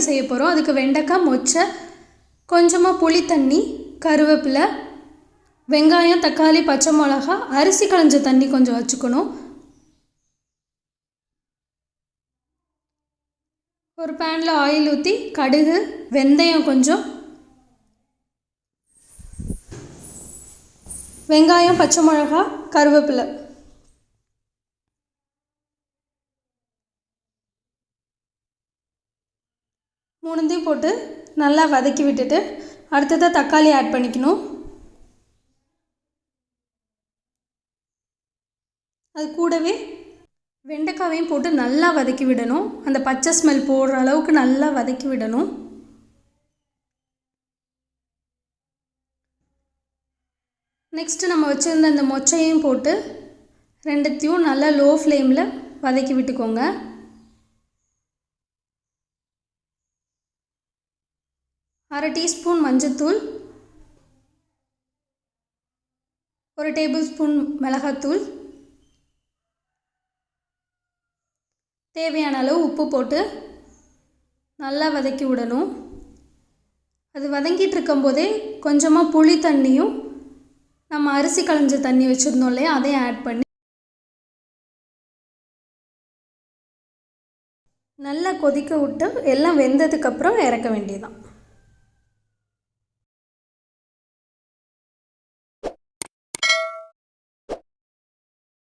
செய்ய போகிறோம் அதுக்கு வெண்டைக்காய் மொச்சை கொஞ்சமாக புளி தண்ணி கருவேப்பிலை வெங்காயம் தக்காளி பச்சை மிளகா அரிசி களைஞ்ச தண்ணி கொஞ்சம் வச்சுக்கணும். ஒரு பேனில் ஆயில் ஊற்றி கடுகு வெந்தயம் கொஞ்சம் வெங்காயம் பச்சை மிளகா கருவேப்பிலை. மூணுந்தையும் போட்டு நல்லா வதக்கி விட்டுட்டு அடுத்ததாக தக்காளி ஆட் பண்ணிக்கணும். அது கூடவே வெண்டைக்காவையும் போட்டு நல்லா வதக்கி விடணும். அந்த பச்சை ஸ்மெல் போடுற அளவுக்கு நல்லா வதக்கி விடணும். நெக்ஸ்ட்டு நம்ம வச்சுருந்த அந்த மொச்சையும் போட்டு ரெண்டுத்தையும் நல்லா லோ ஃப்ளேமில் வதக்கி விட்டுக்கோங்க. அரை டீஸ்பூன் மஞ்சத்தூள் ஒரு டேபிள் ஸ்பூன் மிளகாத்தூள் தேவையான அளவு உப்பு போட்டு நல்லா வதக்கி விடணும். அது வதங்கிட்டு இருக்கும்போதே கொஞ்சமாக புளி தண்ணியும் நம்ம அரிசி களைஞ்ச தண்ணி வச்சுருந்தோம் இல்லையா அதையும் ஆட் பண்ணி நல்லா கொதிக்க விட்டு எல்லாம் வெந்ததுக்கப்புறம் இறக்க வேண்டியதான்